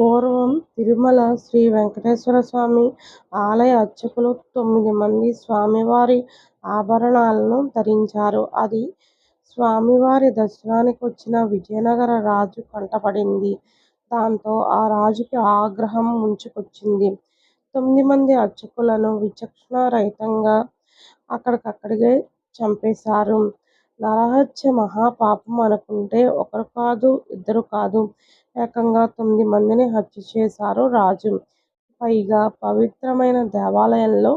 పూర్వం తిరుమల శ్రీ వెంకటేశ్వర స్వామి ఆలయ అర్చకులు తొమ్మిది మంది స్వామివారి ఆభరణాలను ధరించారు. అది స్వామివారి దర్శనానికి వచ్చిన విజయనగర రాజు కంటపడింది. దాంతో ఆ రాజుకి ఆగ్రహం ముంచుకొచ్చింది. తొమ్మిది మంది అర్చకులను విచక్షణ రహితంగా అక్కడికక్కడికే చంపేశారు. నరహత్య మహాపాపం అనుకుంటే ఒకరు కాదు ఇద్దరు కాదు ఏకంగా తొమ్మిది మందిని హత్య చేశారు రాజు. పైగా పవిత్రమైన దేవాలయంలో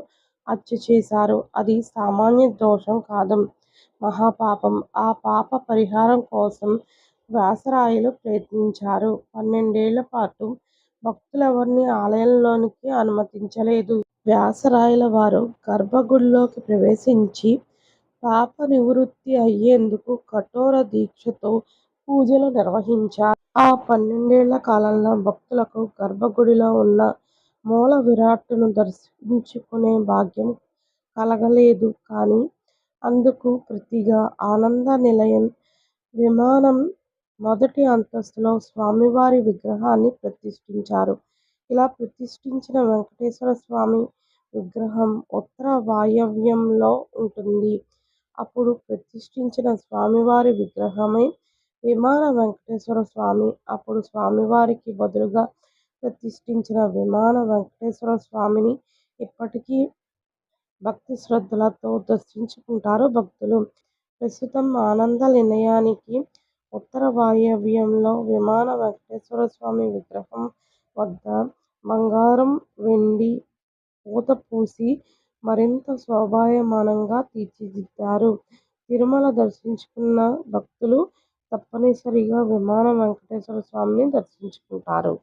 హత్య చేశారు. అది సామాన్య దోషం కాదు. మహాపాపం. ఆ పాప పరిహారం కోసం వ్యాసరాయలు ప్రయత్నించారు. పన్నెండేళ్ళపాటు భక్తులెవరిని ఆలయంలోనికి అనుమతించలేదు. వ్యాసరాయల వారు గర్భగుడిలోకి ప్రవేశించి పాప నివృత్తి అయ్యేందుకు కఠోర దీక్షతో పూజలు నిర్వహించారు. ఆ పన్నెండేళ్ళ కాలంలో భక్తులకు గర్భగుడిలో ఉన్న మూల విరాట్ను దర్శించుకునే భాగ్యం కలగలేదు. కానీ అందుకు ప్రతిగా ఆనంద నిలయం విమానం మొదటి అంతస్తులో స్వామివారి విగ్రహాన్ని ప్రతిష్ఠించారు. ఇలా ప్రతిష్ఠించిన వెంకటేశ్వరస్వామి విగ్రహం ఉత్తర వాయవ్యంలో ఉంటుంది. అప్పుడు ప్రతిష్ఠించిన స్వామివారి విగ్రహమే విమాన వెంకటేశ్వర స్వామి అప్పుడు స్వామివారికి బదులుగా ప్రతిష్ఠించిన విమాన వెంకటేశ్వర స్వామిని ఇప్పటికీ భక్తి శ్రద్ధలతో దర్శించుకుంటారు భక్తులు. ప్రస్తుతం ఆనంద నిలయానికి ఉత్తర వాయవ్యంలో విమాన వెంకటేశ్వర స్వామి విగ్రహం వద్ద బంగారం, వెండి పూత పూసి మరింత శోభాయమానంగా తీర్చిదిద్దారు. తిరుమల దర్శించుకున్న భక్తులు తప్పనిసరిగా విమాన వెంకటేశ్వర స్వామిని దర్శించుకుంటారు.